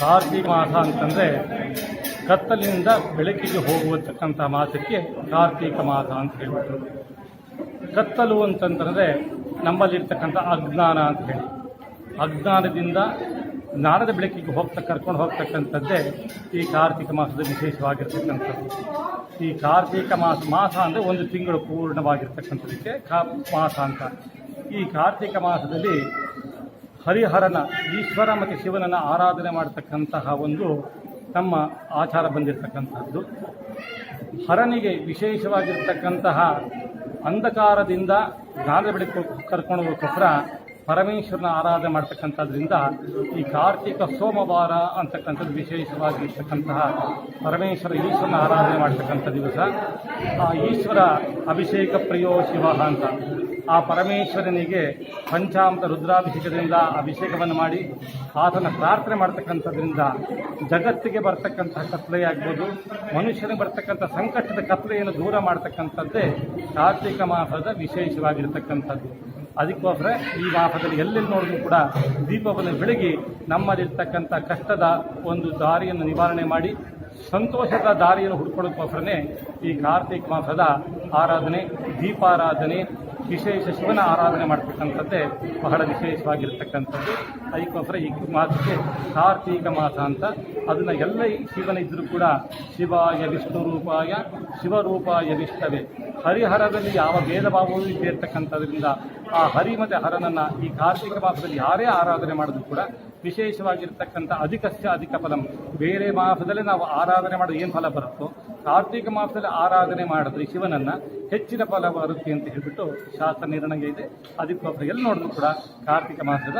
ಕಾರ್ತಿಕ ಮಾಸ ಅಂತಂದರೆ ಕತ್ತಲಿನಿಂದ ಬೆಳಕಿಗೆ ಹೋಗುವತಕ್ಕಂಥ ಮಾಸಕ್ಕೆ ಕಾರ್ತಿಕ ಮಾಸ ಅಂತ ಹೇಳ್ಬಿಟ್ಟು ಕತ್ತಲು ಅಂತಂತಂದರೆ ನಮ್ಮಲ್ಲಿರ್ತಕ್ಕಂಥ ಅಜ್ಞಾನ ಅಂತ ಹೇಳಿ. ಅಜ್ಞಾನದಿಂದ ಜ್ಞಾನದ ಬೆಳಕಿಗೆ ಹೋಗ್ತಾ, ಕರ್ಕೊಂಡು ಹೋಗ್ತಕ್ಕಂಥದ್ದೇ ಈ ಕಾರ್ತಿಕ ಮಾಸದ ವಿಶೇಷವಾಗಿರ್ತಕ್ಕಂಥದ್ದು. ಈ ಕಾರ್ತಿಕ ಮಾಸ ಮಾಸ ಅಂದರೆ ಒಂದು ತಿಂಗಳು ಪೂರ್ಣವಾಗಿರ್ತಕ್ಕಂಥದಕ್ಕೆ ಕಾ, ಮಾಸ ಅಂತ. ಈ ಕಾರ್ತಿಕ ಮಾಸದಲ್ಲಿ ಹರಿಹರನ ಈಶ್ವರ ಮತ್ತು ಶಿವನನ್ನು ಆರಾಧನೆ ಮಾಡತಕ್ಕಂತಹ ಒಂದು ನಮ್ಮ ಆಚಾರ ಬಂದಿರತಕ್ಕಂಥದ್ದು. ಹರನಿಗೆ ವಿಶೇಷವಾಗಿರ್ತಕ್ಕಂತಹ ಅಂಧಕಾರದಿಂದ ಗಾಳಿ ಬೆಳಕು ಕರ್ಕೊಂಡು ಹೋಗೋಕ್ಕೋಸ್ಕರ ಪರಮೇಶ್ವರನ ಆರಾಧನೆ ಮಾಡ್ತಕ್ಕಂಥದ್ರಿಂದ ಈ ಕಾರ್ತಿಕ ಸೋಮವಾರ ಅಂತಕ್ಕಂಥದ್ದು ವಿಶೇಷವಾಗಿರ್ತಕ್ಕಂತಹ ಪರಮೇಶ್ವರ ಈಶ್ವರನ ಆರಾಧನೆ ಮಾಡ್ತಕ್ಕಂಥ ದಿವಸ. ಆ ಈಶ್ವರ ಅಭಿಷೇಕ ಪ್ರಿಯೋ ಶಿವ ಅಂತ. ಆ ಪರಮೇಶ್ವರನಿಗೆ ಪಂಚಾಮೃತ ರುದ್ರಾಭಿಷೇಕದಿಂದ ಅಭಿಷೇಕವನ್ನು ಮಾಡಿ ಆತನ ಪ್ರಾರ್ಥನೆ ಮಾಡ್ತಕ್ಕಂಥದ್ರಿಂದ ಜಗತ್ತಿಗೆ ಬರ್ತಕ್ಕಂತಹ ಕತ್ಲೆಯಾಗ್ಬೋದು ಮನುಷ್ಯನಿಗೆ ಬರ್ತಕ್ಕಂಥ ಸಂಕಷ್ಟದ ಕತ್ಲೆಯನ್ನು ದೂರ ಮಾಡ್ತಕ್ಕಂಥದ್ದೇ ಕಾರ್ತಿಕ ಮಾಸದ ವಿಶೇಷವಾಗಿರ್ತಕ್ಕಂಥದ್ದು. ಅದಕ್ಕೋಸ್ಕರ ಈ ಮಾಸದಲ್ಲಿ ಎಲ್ಲೆಲ್ಲಿ ನೋಡಿದ್ರು ಕೂಡ ದೀಪವನ್ನು ಬೆಳಗಿ ನಮ್ಮಲ್ಲಿರ್ತಕ್ಕಂಥ ಕಷ್ಟದ ಒಂದು ದಾರಿಯನ್ನು ನಿವಾರಣೆ ಮಾಡಿ ಸಂತೋಷದ ದಾರಿಯನ್ನು ಹುಡ್ಕೊಳ್ಳೋಕ್ಕೋಸ್ಕರನೇ ಈ ಕಾರ್ತಿಕ ಮಾಸದ ಆರಾಧನೆ, ದೀಪಾರಾಧನೆ, ವಿಶೇಷ ಶಿವನ ಆರಾಧನೆ ಮಾಡ್ತಕ್ಕಂಥದ್ದೇ ಬಹಳ ವಿಶೇಷವಾಗಿರ್ತಕ್ಕಂಥದ್ದು. ಅದಕ್ಕೋಸ್ಕರ ಈ ಮಾಸಕ್ಕೆ ಕಾರ್ತೀಕ ಮಾಸ ಅಂತ ಅದನ್ನು ಎಲ್ಲ ಈ ಶಿವನ ಇದ್ದರೂ ಕೂಡ ಶಿವಾಯ ವಿಷ್ಣು ರೂಪಾಯ ಶಿವರೂಪಾಯ ವಿಷ್ಣವೇ. ಹರಿಹರದಲ್ಲಿ ಯಾವ ಭೇದ ಭಾವವೂ ಇದ್ದೇ ಇರ್ತಕ್ಕಂಥದ್ರಿಂದ ಆ ಹರಿ ಮತ್ತು ಹರನನ್ನು ಈ ಕಾರ್ತಿಕ ಮಾಸದಲ್ಲಿ ಯಾರೇ ಆರಾಧನೆ ಮಾಡಿದ್ರು ಕೂಡ ವಿಶೇಷವಾಗಿರ್ತಕ್ಕಂಥ ಅಧಿಕಸ್ಯ ಅಧಿಕ ಫಲಂ. ಬೇರೆ ಮಾಸದಲ್ಲಿ ನಾವು ಆರಾಧನೆ ಮಾಡೋದು ಏನು ಫಲ ಬರುತ್ತೋ, ಕಾರ್ತಿಕ ಮಾಸದಲ್ಲಿ ಆರಾಧನೆ ಮಾಡಿದ್ರೆ ಶಿವನನ್ನು ಹೆಚ್ಚಿನ ಫಲ ಬರುತ್ತೆ ಅಂತ ಹೇಳಿಬಿಟ್ಟು ಶಾಸ್ತ್ರ ನಿರ್ಣಯ ಇದೆ. ಅದಕ್ಕೋಸ್ಕರ ಎಲ್ಲಿ ನೋಡಿದ್ರು ಕೂಡ ಕಾರ್ತಿಕ ಮಾಸದ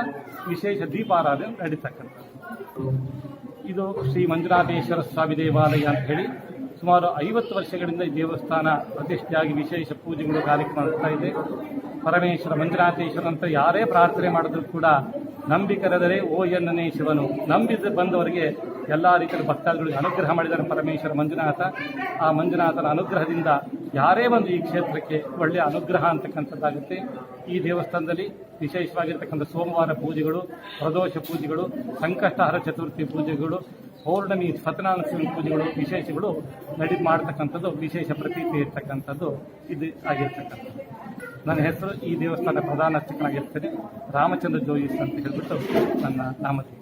ವಿಶೇಷ ದೀಪಾರಾಧನೆ ನಡೀತಕ್ಕಂಥದ್ದು. ಇದು ಶ್ರೀ ಮಂಜುನಾಥೇಶ್ವರ ಸ್ವಾಮಿ ದೇವಾಲಯ ಅಂತ ಹೇಳಿ ಸುಮಾರು ಐವತ್ತು ವರ್ಷಗಳಿಂದ ಈ ದೇವಸ್ಥಾನ ಪ್ರತಿಷ್ಠೆಯಾಗಿ ವಿಶೇಷ ಪೂಜೆಗಳು ಕಾರ್ಯಕ್ರಮ ನಡೆಸ್ತಾ ಇದೆ. ಪರಮೇಶ್ವರ, ಮಂಜುನಾಥೇಶ್ವರ ಅಂತ ಯಾರೇ ಪ್ರಾರ್ಥನೆ ಮಾಡಿದ್ರು ಕೂಡ ನಂಬಿಕರೆದರೆ ಓ ಎನ್ನನೇ ಶಿವನು. ನಂಬಿದ ಬಂದವರಿಗೆ ಎಲ್ಲ ರೀತಿಯ ಭಕ್ತಾದಿಗಳಿಗೆ ಅನುಗ್ರಹ ಮಾಡಿದ್ದಾರೆ ಪರಮೇಶ್ವರ, ಮಂಜುನಾಥ. ಆ ಮಂಜುನಾಥನ ಅನುಗ್ರಹದಿಂದ ಯಾರೇ ಒಂದು ಈ ಕ್ಷೇತ್ರಕ್ಕೆ ಒಳ್ಳೆಯ ಅನುಗ್ರಹ ಅಂತಕ್ಕಂಥದ್ದಾಗುತ್ತೆ. ಈ ದೇವಸ್ಥಾನದಲ್ಲಿ ವಿಶೇಷವಾಗಿರ್ತಕ್ಕಂಥ ಸೋಮವಾರ ಪೂಜೆಗಳು, ಪ್ರದೋಷ ಪೂಜೆಗಳು, ಸಂಕಷ್ಟಹರ ಚತುರ್ಥಿ ಪೂಜೆಗಳು ಪೌರ್ಣಮಿ ಸತ್ಯನಾರಾಯಣ ಸ್ವಾಮಿ ಪೂಜೆಗಳು, ವಿಶೇಷಗಳು ನಡಿ, ಮಾಡ್ತಕ್ಕಂಥದ್ದು, ವಿಶೇಷ ಪ್ರತೀತಿ ಇರ್ತಕ್ಕಂಥದ್ದು ಇದು ಆಗಿರ್ತಕ್ಕಂಥದ್ದು. ನನ್ನ ಹೆಸರು ಈ ದೇವಸ್ಥಾನದ ಪ್ರಧಾನ ಅರ್ಚಕನಾಗಿರ್ತೇನೆ. ರಾಮಚಂದ್ರ ಜೋಯಿಸ್ ಅಂತ ಹೇಳ್ಬಿಟ್ಟು ನನ್ನ ನಾಮಧೇಯ.